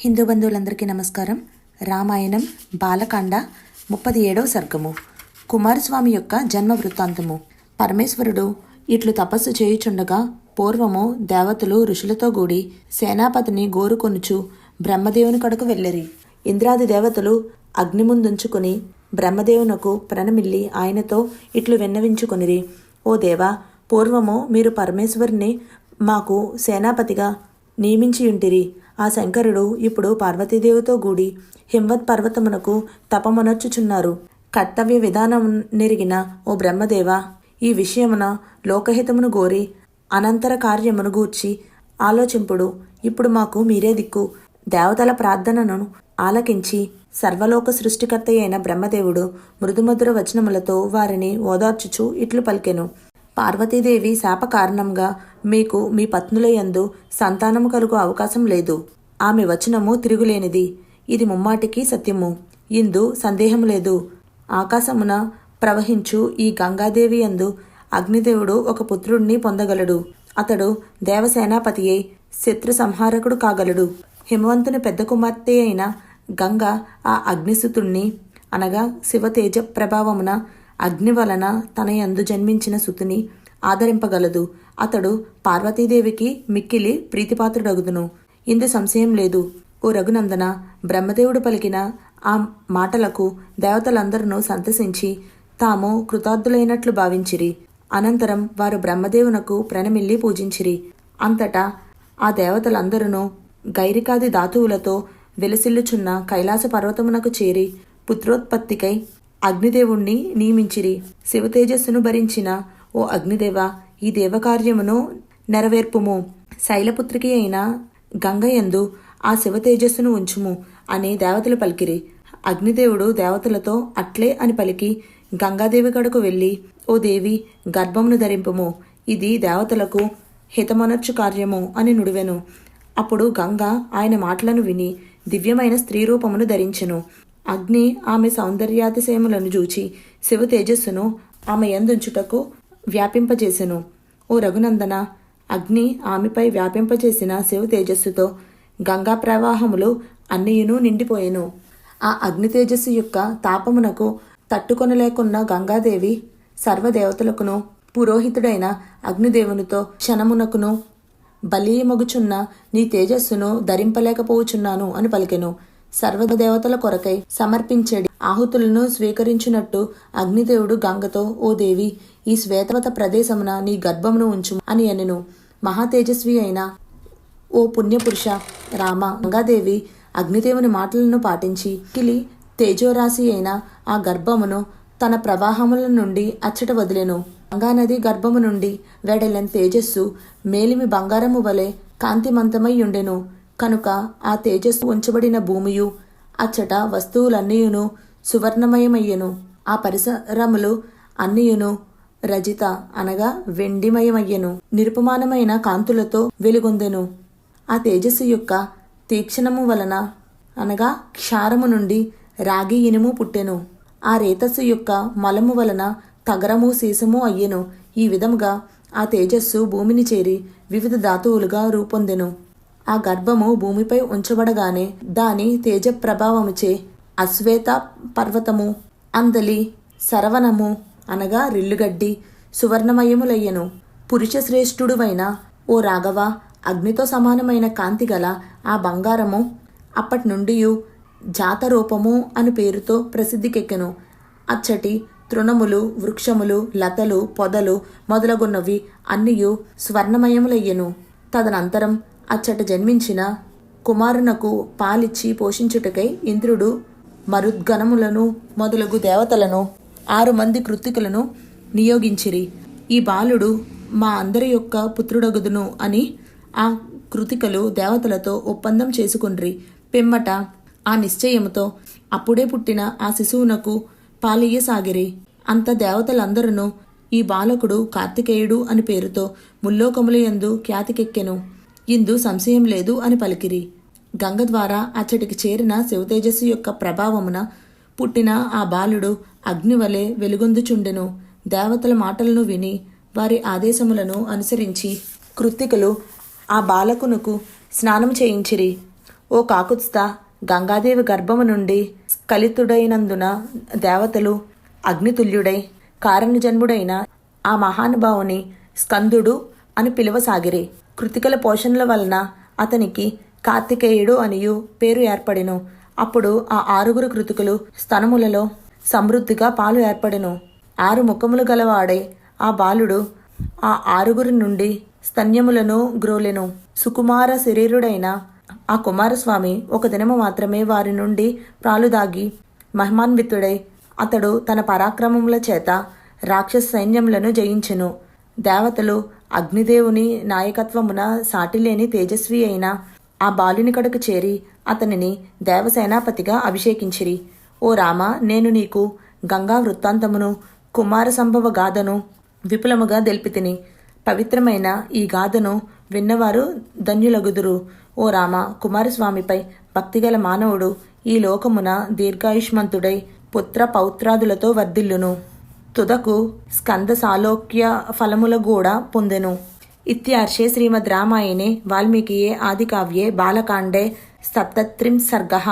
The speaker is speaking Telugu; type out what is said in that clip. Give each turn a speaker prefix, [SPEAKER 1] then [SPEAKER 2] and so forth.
[SPEAKER 1] హిందూ బంధువులందరికీ నమస్కారం. రామాయణం బాలకాండ ముప్పది ఏడవ సర్గము. కుమారస్వామి యొక్క జన్మ వృత్తాంతము. పరమేశ్వరుడు ఇట్లు తపస్సు చేయుచుండగా పూర్వము దేవతలు ఋషులతో కూడి సేనాపతిని గోరుకొనుచు బ్రహ్మదేవుని కడకు వెళ్ళరి. ఇంద్రాది దేవతలు అగ్ని ముందుంచుకుని బ్రహ్మదేవునకు ప్రణమిల్లి ఆయనతో ఇట్లు విన్నవించుకొనిరి. ఓ దేవా పూర్వము మీరు పరమేశ్వరుని మాకు సేనాపతిగా నియమించియుంటిరి. ఆ శంకరుడు ఇప్పుడు పార్వతీదేవితో కూడి హింవత్ పర్వతమునకు తపమనర్చుచున్నారు కర్తవ్య విధానం నెరిగిన ఓ బ్రహ్మదేవ ఈ విషయమున లోకహితమును గోరి అనంతర కార్యమును గూర్చి ఆలోచింపుడు ఇప్పుడు మాకు మీరే దిక్కు. దేవతల ప్రార్థనను ఆలకించి సర్వలోక సృష్టికర్త అయిన బ్రహ్మదేవుడు మృదుమధుర వచనములతో వారిని ఓదార్చుచు ఇట్లు పలికెను. పార్వతీదేవి శాప కారణంగా మీకు మీ పత్నులయందు సంతానము కలుగు అవకాశం లేదు. ఆమె వచనము తిరుగులేనిది. ఇది ముమ్మాటికి సత్యము. ఇందు సందేహం లేదు. ఆకాశమున ప్రవహించు ఈ గంగాదేవి యందు అగ్నిదేవుడు ఒక పుత్రుణ్ణి పొందగలడు. అతడు దేవసేనాపతి అయి శత్రు సంహారకుడు కాగలడు. హిమవంతుని పెద్ద కుమార్తె అయిన గంగ ఆ అగ్నిసుతుణ్ణి అనగా శివతేజ ప్రభావమున అగ్ని వలన తన యందు జన్మించిన సుతిని ఆదరింపగలదు. అతడు పార్వతీదేవికి మిక్కిలి ప్రీతిపాత్రుడగుదును. ఇందు సంశయం లేదు. ఓ రఘునందన బ్రహ్మదేవుడు పలికిన ఆ మాటలకు దేవతలందరూ సంతసించి తాము కృతార్థులైనట్లు భావించిరి. అనంతరం వారు బ్రహ్మదేవునకు ప్రణమిల్లి పూజించిరి. అంతటా ఆ దేవతలందరూ గైరికాది ధాతువులతో విలసిల్లుచున్న కైలాస పర్వతమునకు చేరి పుత్రోత్పత్తికై అగ్నిదేవుణ్ణి నియమించిరి. శివతేజస్సును భరించిన ఓ అగ్నిదేవ ఈ దేవకార్యమును నెరవేర్పుము. శైలపుత్రికి అయిన గంగయందు ఆ శివతేజస్సును ఉంచుము అని దేవతలు పలికిరి. అగ్నిదేవుడు దేవతలతో అట్లే అని పలికి గంగాదేవి కడకు వెళ్ళి ఓ దేవి గర్భమును ధరింపుము. ఇది దేవతలకు హితమనర్చు కార్యము అని నుడివెను. అప్పుడు గంగ ఆయన మాటలను విని దివ్యమైన స్త్రీ రూపమును ధరించెను. అగ్ని ఆమె సౌందర్యాతిశయములను చూచి శివ తేజస్సును ఆమె ఎందుంచుటకు వ్యాపింపజేసెను. ఓ రఘునందన అగ్ని ఆమెపై వ్యాపింపజేసిన శివ తేజస్సుతో గంగా ప్రవాహములు అన్నియును నిండిపోయెను. ఆ అగ్ని తేజస్సు యొక్క తాపమునకు తట్టుకొనలేకున్న గంగాదేవి సర్వదేవతలకును పురోహితుడైన అగ్నిదేవునితో క్షణమునకును బలీయమగుచున్న నీ తేజస్సును ధరింపలేకపోవచున్నాను అని పలికెను. సర్వదేవతల కొరకై సమర్పించడి. ఆహుతులను స్వీకరించినట్టు అగ్నిదేవుడు గంగతో ఓ దేవి ఈ శ్వేతవత ప్రదేశమున నీ గర్భమును ఉంచు అని అనెను మహాతేజస్వి అయిన ఓ పుణ్యపురుష రామ గంగాదేవి అగ్నిదేవుని మాటలను పాటించి కిలి తేజోరాశి అయిన ఆ గర్భమును తన ప్రవాహముల నుండి అచ్చట వదిలెను. గంగానది గర్భము నుండి వెడలెన్ తేజస్సు మేలిమి బంగారము వలె కాంతిమంతమై ఉండెను కనుక ఆ తేజస్సు ఉంచబడిన భూమియు అచ్చట వస్తువులన్నీయును సువర్ణమయమయ్యెను. ఆ పరిసరములు అన్నీయును రజిత అనగా వెండిమయమయ్యను. నిరుపమానమైన కాంతులతో వెలుగొందెను. ఆ తేజస్సు యొక్క తీక్షణము వలన అనగా క్షారము నుండి రాగి ఇనుము పుట్టెను. ఆ రేతస్సు యొక్క మలము వలన తగరము సీసము అయ్యెను. ఈ విధముగా ఆ తేజస్సు భూమిని చేరి వివిధ ధాతువులుగా రూపొందెను. ఆ గర్భము భూమిపై ఉంచబడగానే దాని తేజ ప్రభావముచే అశ్వేత పర్వతము అందలి సరవణము అనగా రిల్లుగడ్డి సువర్ణమయములయ్యను. పురుష శ్రేష్ఠుడువైన ఓ రాఘవ అగ్నితో సమానమైన కాంతి గల ఆ బంగారము అప్పటినుండి జాతరూపము అని పేరుతో ప్రసిద్ధికెక్కెను. అచ్చటి తృణములు వృక్షములు లతలు పొదలు మొదలగున్నవి అన్నియు స్వర్ణమయములయ్యెను. తదనంతరం అచ్చట జన్మించిన కుమారునకు పాలిచ్చి పోషించుటకై ఇంద్రుడు మరుద్గణములను మొదలగు దేవతలను ఆరు మంది కృత్తికులను నియోగించిరి. ఈ బాలుడు మా అందరి యొక్క పుత్రుడగుదును అని ఆ కృతికలు దేవతలతో ఒప్పందం చేసుకుండ్రి. పిమ్మట ఆ నిశ్చయముతో అప్పుడే పుట్టిన ఆ శిశువునకు పాలియ్యసాగిరి. అంత దేవతలందరూ ఈ బాలకుడు కార్తికేయుడు అని పేరుతో ముల్లోకములయందు ఖ్యాతికెక్కెను. ఇందు సంశయం లేదు అని పలికిరి. గంగ ద్వారా అచ్చటికి చేరిన శివతేజస్సు యొక్క ప్రభావమున పుట్టిన ఆ బాలుడు అగ్నివలె వెలుగొందుచుండెను. దేవతల మాటలను విని వారి ఆదేశములను అనుసరించి కృత్తికలు ఆ బాలకునకు స్నానం చేయించిరి. ఓ కాకుత్స్త గంగాదేవి గర్భము నుండి కలితుడైనందున దేవతలు అగ్నితుల్యుడై కారణజన్ముడైన ఆ మహానుభావుని స్కందుడు అని పిలువసాగిరి. కృతికల పోషణల వలన అతనికి కార్తికేయుడు అనియు పేరు ఏర్పడెను. అప్పుడు ఆ ఆరుగురు కృతికులు స్తనములలో సమృద్ధిగా పాలు ఏర్పడెను. ఆరు ముఖములు గలవాడై ఆ బాలుడు ఆ ఆరుగురి నుండి స్తన్యములను గ్రోలెను. సుకుమార శరీరుడైన ఆ కుమారస్వామి ఒక దినము మాత్రమే వారి నుండి ప్రాలుదాగి మహిమాన్వితుడై అతడు తన పరాక్రమముల చేత రాక్షస సైన్యములను జయించెను. దేవతలు అగ్నిదేవుని నాయకత్వమున సాటిలేని తేజస్వి అయిన ఆ బాలుని కడకు చేరి అతనిని దేవసేనాపతిగా అభిషేకించిరి. ఓ రామ నేను నీకు గంగా వృత్తాంతమును కుమార సంభవ గాథను విపులముగా తెలిపితిని పవిత్రమైన ఈ గాథను విన్నవారు ధన్యులగుదురు. ఓ రామ కుమారస్వామిపై భక్తిగల మానవుడు ఈ లోకమున దీర్ఘాయుష్మంతుడై పుత్ర పౌత్రాదులతో వర్ధిల్లును. తుదకు స్కంద సాలోక్య ఫలముల కూడా పొందెను. ఇత్యార్షే శ్రీమద్ రామాయణే వాల్మీకియే ఆదికావ్యే బాలకాండే సప్తత్రింసర్గः.